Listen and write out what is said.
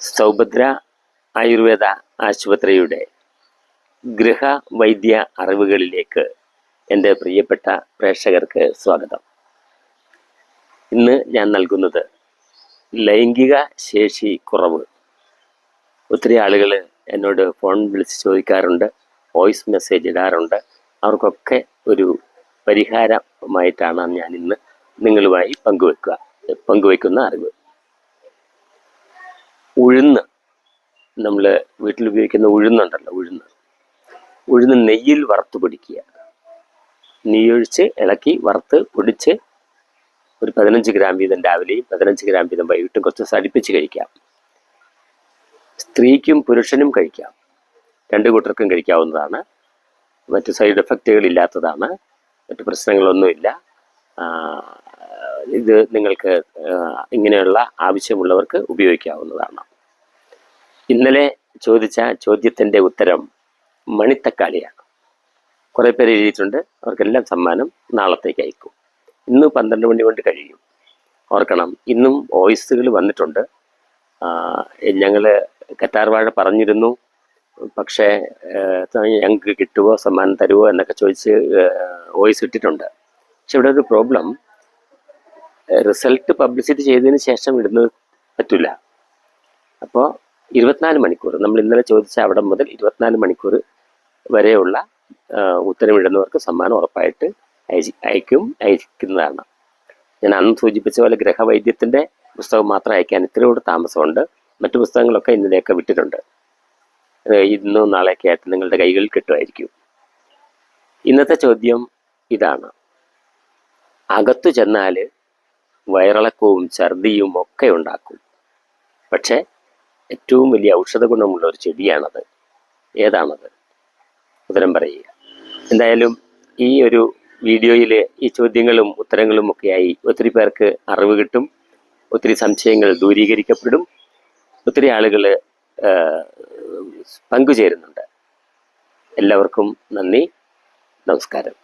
സൗഭദ്ര ആയുർവേദ ആശുപത്രിയുടെ ഗൃഹ വൈദ്യ അറിവുകളിലേക്ക് എന്റെ പ്രിയപ്പെട്ട പ്രേക്ഷകർക്ക് സ്വാഗതം. ഇന്ന് ഞാൻ നൽകുന്നത് ലൈംഗിക ശേഷി കുറവ്. ഒത്തിരി ആളുകൾ എന്നോട് ഫോൺ വിളിച്ച് ചോദിക്കാറുണ്ട് വോയിസ് മെസ്സേജ് ഇടാറുണ്ട്. അവർക്കൊക്കെ ഒരു പരിഹാരമായിട്ടാണ് ഞാൻ ഇന്ന് നിങ്ങളുമായി പങ്കുവെക്കുക പങ്കുവെക്കുന്ന അറിവ്. ഉഴുന്ന്. നമ്മൾ വീട്ടിൽ ഉപയോഗിക്കുന്ന ഉഴുന്നുണ്ടല്ലോ ഉഴുന്ന്. ഉഴുന്ന് നെയ്യിൽ വറുത്ത് പൊടിക്കുക. നെയ്യൊഴിച്ച് ഇളക്കി വറുത്ത് പൊടിച്ച് ഒരു പതിനഞ്ച് ഗ്രാം വീതം രാവിലെയും പതിനഞ്ച് ഗ്രാം വീതം വൈകിട്ടും കുറച്ച് സടിപ്പിച്ച് കഴിക്കാം. സ്ത്രീക്കും പുരുഷനും കഴിക്കാം. രണ്ട് കൂട്ടർക്കും കഴിക്കാവുന്നതാണ്. മറ്റ് സൈഡ് എഫക്റ്റുകൾ ഇല്ലാത്തതാണ്. മറ്റ് പ്രശ്നങ്ങളൊന്നുമില്ല. ഇത് നിങ്ങൾക്ക് ഇങ്ങനെയുള്ള ആവശ്യമുള്ളവർക്ക് ഉപയോഗിക്കാവുന്നതാണ്. ഇന്നലെ ചോദിച്ച ചോദ്യത്തിന്റെ ഉത്തരം മണിത്തക്കാളിയാണ് കുറേ പേര് എഴുതിയിട്ടുണ്ട്. അവർക്കെല്ലാം സമ്മാനം നാളത്തേക്ക് അയക്കും. ഇന്ന് പന്ത്രണ്ട് മണി കൊണ്ട് കഴിയും. ഓർക്കണം ഇന്നും വോയിസുകൾ വന്നിട്ടുണ്ട്. ഞങ്ങൾ കറ്റാർവാഴ പറഞ്ഞിരുന്നു. പക്ഷേ ഞങ്ങൾക്ക് കിട്ടുമോ സമ്മാനം തരുവോ എന്നൊക്കെ ചോദിച്ച് വോയിസ് ഇട്ടിട്ടുണ്ട്. പക്ഷെ ഇവിടെ ഒരു പ്രോബ്ലം. റിസൾട്ട് പബ്ലിസിറ്റി ചെയ്തതിന് ശേഷം ഇടുന്നത് പറ്റില്ല അപ്പോൾ ഇരുപത്തിനാല് മണിക്കൂർ. നമ്മൾ ഇന്നലെ ചോദിച്ച അവിടെ മുതൽ ഇരുപത്തിനാല് മണിക്കൂർ വരെയുള്ള ഉത്തരവിടുന്നവർക്ക് സമ്മാനം ഉറപ്പായിട്ട് അയച്ച് അയക്കും അയക്കുന്നതാണ്. ഞാൻ അന്ന് സൂചിപ്പിച്ച പോലെ ഗ്രഹവൈദ്യത്തിന്റെ പുസ്തകം മാത്രം അയക്കാൻ ഇത്രയോട് താമസമുണ്ട്. മറ്റു പുസ്തകങ്ങളൊക്കെ ഇന്നലെയൊക്കെ വിട്ടിട്ടുണ്ട്. ഇന്നും നാളെയൊക്കെ ആയിട്ട് നിങ്ങളുടെ കൈകളിൽ കിട്ടുമായിരിക്കും. ഇന്നത്തെ ചോദ്യം ഇതാണ്. അകത്തു ചെന്നാൽ വയറിളക്കവും ഛർദിയും ഒക്കെ ഉണ്ടാക്കും. പക്ഷേ ഏറ്റവും വലിയ ഔഷധ ഗുണമുള്ള ഒരു ചെടിയാണത്. ഏതാണത്? ഉത്തരം പറയുക. എന്തായാലും ഈ ഒരു വീഡിയോയിലെ ഈ ചോദ്യങ്ങളും ഉത്തരങ്ങളും ഒക്കെയായി ഒത്തിരി പേർക്ക് അറിവ് കിട്ടും ഒത്തിരി സംശയങ്ങൾ ദൂരീകരിക്കപ്പെടും ഒത്തിരി ആളുകൾ പങ്കുചേരുന്നുണ്ട്. എല്ലാവർക്കും നന്ദി നമസ്കാരം.